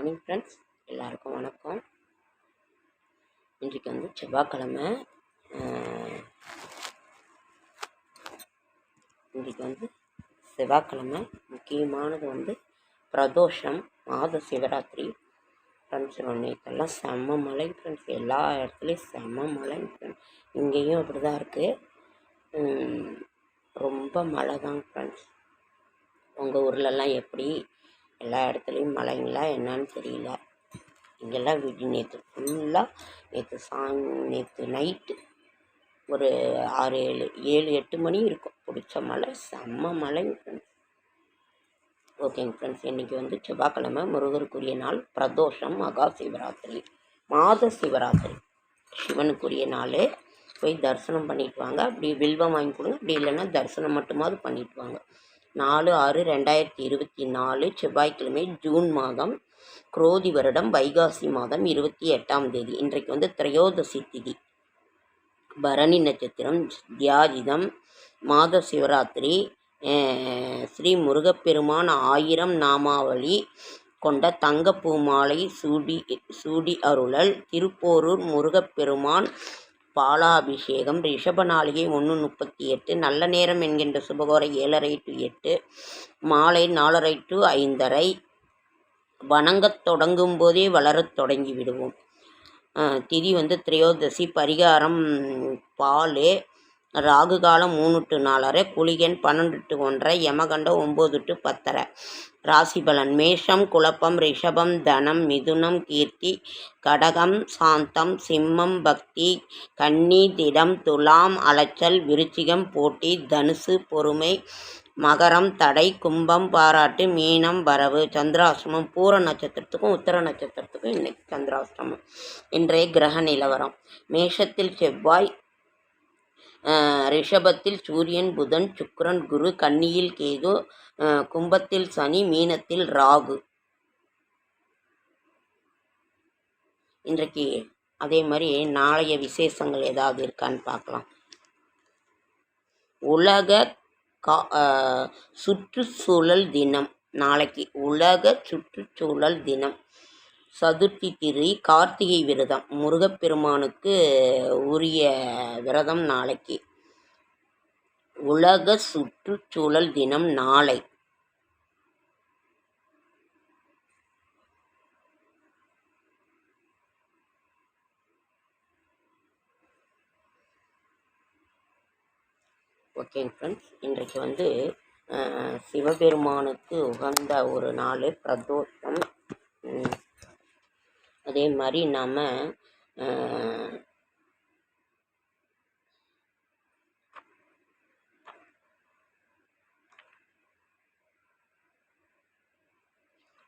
Morning friends எல்லாருக்கும் வணக்கம். இன்றைக்கு வந்து செவ்வாய்க்கிழமை. இன்றைக்கு வந்து செவ்வாய்க்கிழமை. முக்கியமானது வந்து பிரதோஷம் மாத சிவராத்திரி. ஃப்ரெண்ட்ஸ் ஒன்றைக்கெல்லாம் செம்ம மழை ஃப்ரெண்ட்ஸ் எல்லா இடத்துலையும் செம்ம மழை ஃப்ரெண்ட்ஸ் இங்கேயும் அப்படி தான் இருக்குது ரொம்ப மழை தான் ஃப்ரெண்ட்ஸ் உங்கள் ஊர்லெல்லாம் எப்படி? எல்லா இடத்துலையும் மழைங்களா என்னன்னு தெரியல. இங்கெல்லாம் விடி நேற்று ஃபுல்லாக நேற்று சாங் நேற்று நைட்டு ஒரு ஆறு ஏழு ஏழு எட்டு மணி இருக்கும். பிடிச்ச மழை செம்ம மழைங்க ஃப்ரெண்ட்ஸ் ஓகேங்க ஃப்ரெண்ட்ஸ் இன்றைக்கி வந்து செவ்வாய்க்கிழமை முருகருக்குரிய நாள் பிரதோஷம் மகா சிவராத்திரி மாத சிவராத்திரி. சிவனுக்குரிய நாள். போய் தரிசனம் பண்ணிட்டு வாங்க. அப்படி வில்வம் வாங்கி கொடுங்க. அப்படி இல்லைன்னா தரிசனம் மட்டுமாவது பண்ணிட்டு வாங்க. நாலு ஆறு ரெண்டாயிரத்தி இருபத்தி நாலு செவ்வாய்க்கிழமை ஜூன் மாதம் குரோதி வருடம் வைகாசி மாதம் இருபத்தி எட்டாம் தேதி. இன்றைக்கு வந்து திரையோதசி திதி. பரணி நட்சத்திரம் தியாஜிதம் மாத சிவராத்திரி ஸ்ரீ முருகப்பெருமான் ஆயிரம் நாமாவளி கொண்ட தங்கப்பூ மாலை சூடி சூடி அருளல் திருப்போரூர் முருகப்பெருமான் பாலாபிஷேகம் ரிஷப நாளிகை ஒன்று முப்பத்தி எட்டு நல்ல நேரம் என்கின்ற சுபகோரை ஏழரை டு எட்டு மாலை நாலரை டு ஐந்தரை வணங்கத் தொடங்கும் போதே வளரத் தொடங்கி விடுவோம். திதி வந்து திரையோதசி பரிகாரம் பால் ராகு காலம் மூணு டு நாலரை குளிகன் பன்னெண்டு டு ஒன்றரை யமகண்டம் ஒம்பது டு பத்தரை. ராசி பலன் மேஷம் குழப்பம் ரிஷபம் தனம் மிதுனம் கீர்த்தி கடகம் சாந்தம் சிம்மம் பக்தி கன்னி திடம் துலாம் அலைச்சல் விருச்சிகம் போட்டி தனுசு பொறுமை மகரம் தடை கும்பம் பாராட்டு மீனம் வரவு சந்திராசிரமம் பூர நட்சத்திரத்துக்கும் உத்தர நட்சத்திரத்துக்கும் இன்னைக்கு சந்திராசிரமம் இன்றைய கிரக நிலவரம் மேஷத்தில் செவ்வாய் ரிஷபத்தில் சூரியன் புதன் சுக்ரன் குரு கன்னியில் கேது கும்பத்தில் சனி மீனத்தில் ராகு. இன்றைக்கு அதே மாதிரி நாளைய விசேஷங்கள் ஏதாவது இருக்கான்னு பார்க்கலாம். உலக கா சுற்றுச்சூழல் தினம். நாளைக்கு உலக சுற்றுச்சூழல் தினம். சதுர்த்தி திரி கார்த்திகை விரதம். முருகப்பெருமானுக்கு உரிய விரதம் நாளைக்கு. உலக சுற்றுச்சூழல் தினம் நாளை. ஓகேங்க ஃப்ரெண்ட்ஸ் இன்றைக்கு வந்து சிவபெருமானுக்கு உகந்த ஒரு நாள் பிரதோஷம். அதே மாதிரி நாம்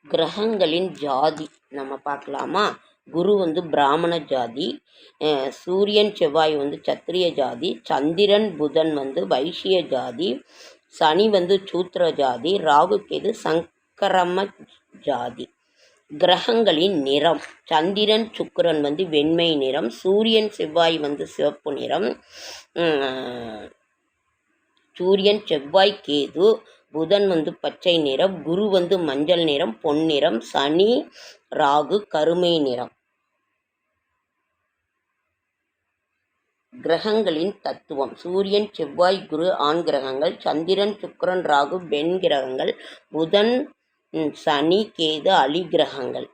கிரகங்களின் ஜாதி நம்ம பார்க்கலாமா? குரு வந்து பிராமண ஜாதி சூரியன் செவ்வாய் வந்து சத்திரிய ஜாதி சந்திரன் புதன் வந்து வைசிய ஜாதி சனி வந்து சூத்திர ஜாதி ராகு கேது சங்கரம ஜாதி. கிரகங்களின் நிறம். சந்திரன் சுக்கிரன் வந்து வெண்மை நிறம். சூரியன் செவ்வாய் வந்து சிவப்பு நிறம். சூரியன் செவ்வாய் கேது. புதன் வந்து பச்சை நிறம். குரு வந்து மஞ்சள் நிறம் பொன்னிறம் சனி ராகு கருமை நிறம். கிரகங்களின் தத்துவம். சூரியன் செவ்வாய் குரு ஆண் கிரகங்கள். சந்திரன் சுக்கிரன் ராகு பெண் கிரகங்கள். புதன் சனி கேது அலிகிரகங்கள்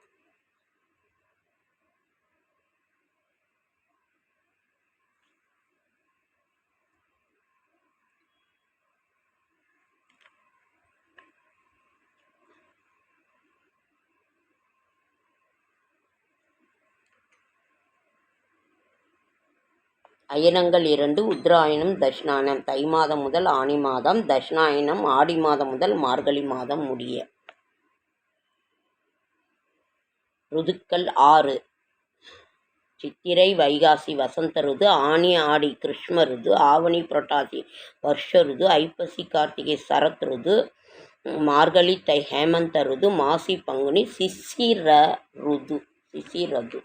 அயனங்கள் இரண்டு உத்ராயணம் தட்சிணாயனம் தை மாதம் முதல் ஆனி மாதம் தட்சிணாயனம் ஆடி மாதம் முதல் மார்கழி மாதம் முடிய. ருதுக்கள் ஆறு. சித்திரை வைகாசி வசந்த ருது ஆனி ஆடி கிருஷ்ண ருது ஆவணி புரட்டாசி வருஷ ருது ஐப்பசி கார்த்திகை சரத் ருது மார்கழி தை ஹேமந்த ருது மாசி பங்குனி சிசிர ருது சிசிரது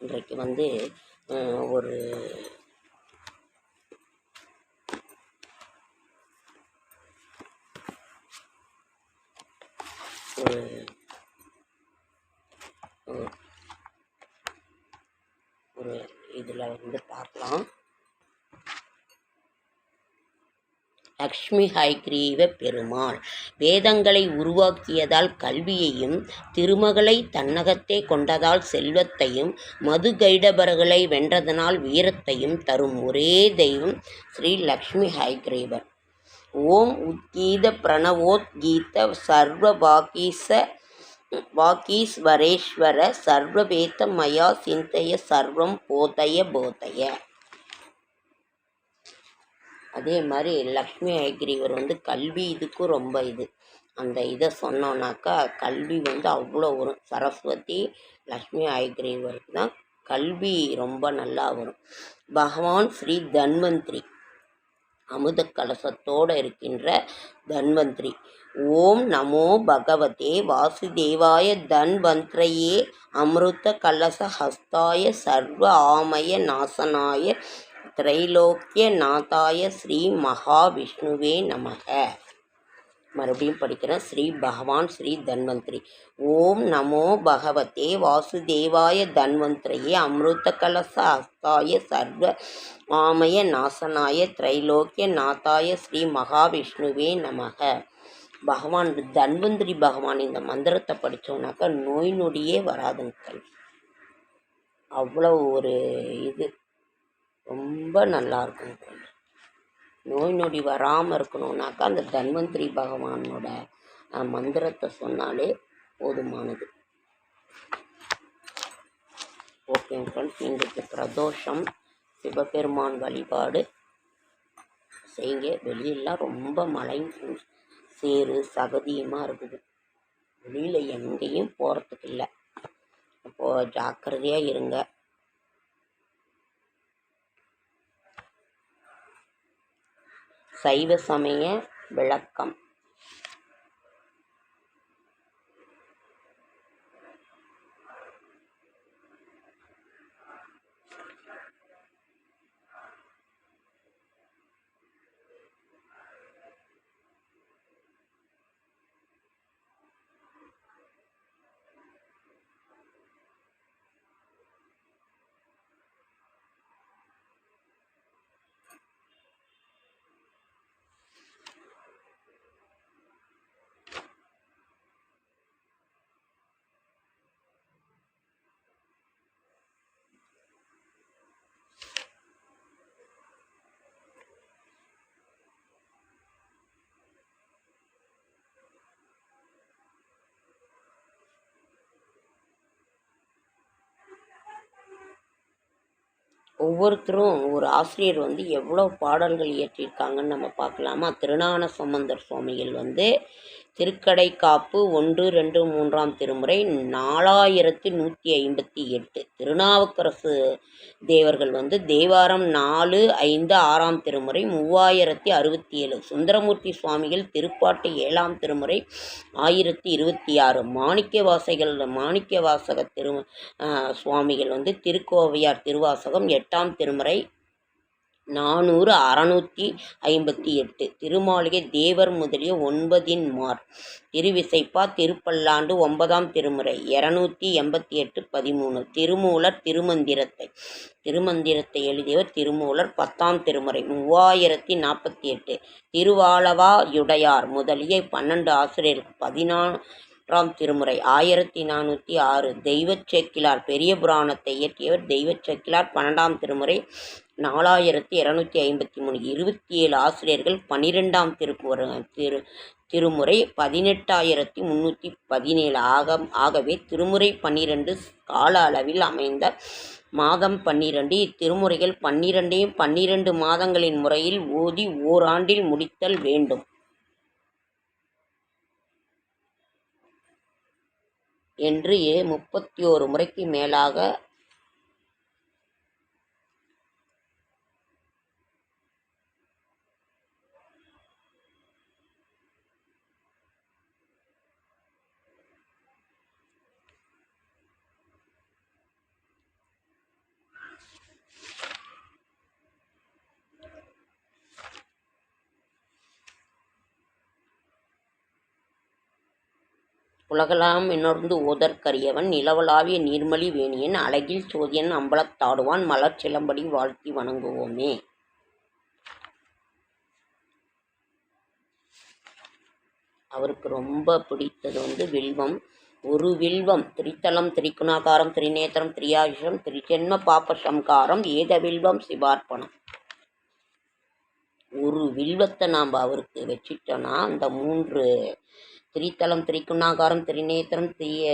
இன்றைக்கு வந்து ஒரு ஒரு ஒரு- ஒரு இதில் வந்து பார்க்கலாம் லக்ஷ்மி ஹைக்ரீவ பெருமாள். வேதங்களை உருவாக்கியதால் கல்வியையும் திருமகளை தன்னகத்தே கொண்டதால் செல்வத்தையும் மது கைடபர்களை வென்றதனால் வீரத்தையும் தரும் ஒரே தெய்வம் ஸ்ரீ லக்ஷ்மி ஹைக்ரீவர் ஓம் உத்கீத பிரணவோத்கீத சர்வ வாகீச வாகீஸ்வரேஸ்வர சர்வவேத மயா சிந்தைய சர்வம் போதய போதய. அதே மாதிரி லக்ஷ்மி ஐகிரிவர் வந்து கல்வி இதுக்கும் ரொம்ப இது. அந்த இதை சொன்னோன்னாக்கா கல்வி வந்து அவ்வளோ வரும். சரஸ்வதி லக்ஷ்மி ஐகிரிவருக்கு தான் கல்வி ரொம்ப நல்லா வரும். பகவான் ஸ்ரீ தன்வந்திரி அமுத கலசத்தோடு இருக்கின்ற தன்வந்திரி. ஓம் நமோ பகவதே வாசுதேவாய தன்வந்திரையே அமிர்த கலச ஹஸ்தாய சர்வ ஆமய நாசனாய திரைலோக்கிய நாதாய ஸ்ரீ மகாவிஷ்ணுவே நமக. மறுபடியும் படிக்கிறேன் ஸ்ரீ பகவான் ஸ்ரீ தன்வந்திரி. ஓம் நமோ பகவதே வாசுதேவாய தன்வந்திரையே அமிர்த கலச அஸ்தாய சர்வ ஆமய நாசனாய திரைலோக்கிய நாதாய ஸ்ரீ மகாவிஷ்ணுவே நமக. பகவான் தன்வந்திரி பகவான் இந்த மந்திரத்தை படித்தோம்னாக்கா நோய் நொடியே வராதுங்கள் அவ்வளோ ஒரு இது. ரொம்ப நல்லா இருக்கும் நோய் நொடி வராமல் இருக்கணும்னாக்கா அந்த தன்வந்திரி பகவானோட மந்திரத்தை சொன்னாலே போதுமானது. ஓகே ஃப்ரெண்ட்ஸ் இன்றைக்கு பிரதோஷம் சிவபெருமான் வழிபாடு செய்யுங்க. வெளியெல்லாம் ரொம்ப மழை சேரு சகதியமாக சகதியுமாக இருக்குது. வெளியில் எங்கேயும் போகிறதுக்கு இல்லை. அப்போது ஜாக்கிரதையாக இருங்க. சைவ சமய விளக்கம். ஒவ்வொருத்தரும் ஒரு ஆசிரியர் வந்து எவ்வளோ பாடல்கள் இயற்றியிருக்காங்கன்னு நம்ம பார்க்கலாமா? திருஞான சம்பந்தர் சுவாமிகள் வந்து திருக்கடை காப்பு ஒன்று ரெண்டு மூன்றாம் திருமுறை நாலாயிரத்து நூற்றி ஐம்பத்தி எட்டு. திருநாவுக்கரசு தேவர்கள் வந்து தேவாரம் நாலு ஐந்து ஆறாம் திருமுறை மூவாயிரத்தி அறுபத்தி ஏழு. சுந்தரமூர்த்தி சுவாமிகள் திருப்பாட்டு ஏழாம் திருமுறை ஆயிரத்தி இருபத்தி ஆறு. மாணிக்க வாசைகள் மாணிக்க வாசக திரு சுவாமிகள் வந்து திருக்கோவையார் திருவாசகம் எட்டாம் திருமுறை நானூறு அறநூற்றி ஐம்பத்தி எட்டு. திருமாளிகை தேவர் முதலிய ஒன்பதின் மார். திருவிசைப்பா திருப்பல்லாண்டு ஒன்பதாம் திருமுறை. இரநூத்தி எண்பத்தி எட்டு பதிமூணு. திருமூலர் திருமந்திரத்தை. திருமந்திரத்தை எழுதியவர் திருமூலர் பத்தாம் திருமுறை. மூவாயிரத்தி நாற்பத்தி எட்டு. திருவாளவாயுடையார் முதலிய பன்னெண்டு ஆசிரியர்கள். பதினாறாம் திருமுறை ஆயிரத்தி நானூற்றி ஆறு. தெய்வச் சேக்கிலார் பெரிய புராணத்தை இயற்றியவர் தெய்வச் சேக்கிலார். பன்னெண்டாம் திருமுறை நாலாயிரத்தி இரநூத்தி ஐம்பத்தி மூணு. இருபத்தி ஏழு ஆசிரியர்கள் பன்னிரெண்டாம் திருப்புர திரு திருமுறை பதினெட்டாயிரத்தி முந்நூற்றி பதினேழு. ஆக ஆகவே திருமுறை பன்னிரெண்டு கால அளவில் அமைந்த மாதம் பன்னிரண்டு. இத்திருமுறைகள் பன்னிரெண்டையும் பன்னிரண்டு மாதங்களின் முறையில் ஓதி ஓராண்டில் முடித்தல் வேண்டும். என்று முப்பத்தி ஓரு முறைக்கு மேலாக உலகலாம் இன்னொருந்து ஓதற்கரியவன் நிலவலாவிய நீர்மலி வேணியன் அழகில் சோதியன் அம்பலத்தாடுவான் மலர் சிலம்படி வாழ்த்தி வணங்குவோமே. அவருக்கு ரொம்ப பிடித்தது வந்து வில்வம். ஒரு வில்வம் திரித்தலம் திரிகுணாகாரம் திரிநேத்திரம் திரியாயுஷம் திரிஜென்ம பாப்ப சம்காரம் ஏத வில்வம் சிவார்ப்பணம். ஒரு வில்வத்தை நாம் அவருக்கு வச்சிட்டோன்னா அந்த மூன்று திரித்தலம் திரிக்குண்ணாகாரம் திரிநேத்திரம் திரிய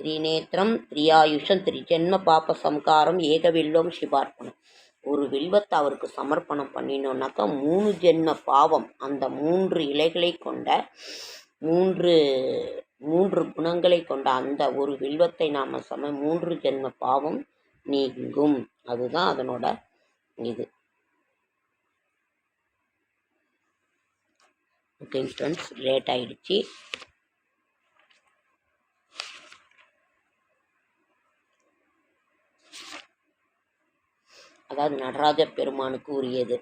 திரிநேத்திரம் திரியாயுஷம் திரிஜென்ம பாப்ப சம்காரம் ஏக வில்வம் சிவார்ப்பணம். ஒரு வில்வத்தை அவருக்கு சமர்ப்பணம் பண்ணினோன்னாக்கா மூணு ஜென்ம பாவம் அந்த மூன்று இலைகளை கொண்ட மூன்று மூன்று குணங்களை கொண்ட அந்த ஒரு வில்வத்தை நாம் சம மூன்று ஜென்ம பாவம் நீங்கும். அதுதான் அதனோட இது. ஓகே ஃப்ரெண்ட்ஸ் லேட் ஆகிடுச்சி அதாவது நடராஜ பெருமானுக்கு உரியது.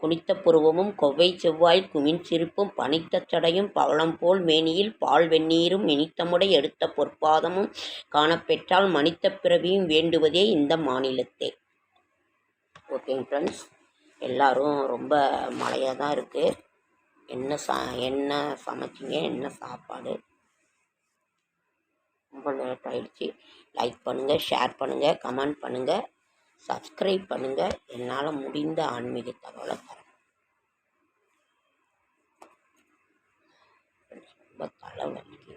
குனித்த புருவமும் கொவ்வை செவ்வாய் குமின் சிரிப்பும் பனித்த சடையும் பவளம் போல் மேனியில் பால் வெந்நீரும் இனித்தமுடை எடுத்த பொற்பாதமும் காணப்பெற்றால் மனித பிறவியும் வேண்டுவதே இந்த மாநிலத்தே. ஓகேங்க ஃப்ரெண்ட்ஸ் எல்லாரும் ரொம்ப மழையாக தான் இருக்குது என்ன சா என்ன சமைச்சிங்க என்ன சாப்பாடு? ரொம்ப லேட் ஆகிடுச்சி லைக் பண்ணுங்கள் ஷேர் பண்ணுங்கள் கமெண்ட் பண்ணுங்கள் சப்ஸ்கிரைப் பண்ணுங்கள் என்னால் முடிந்த ஆன்மீக தகவலை தரேன். ரொம்ப தலைவலிக்கு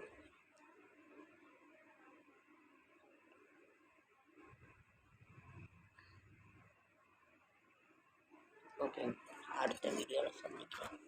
ஓகே அடுத்த வீடியோவில் சந்திக்கலாம்.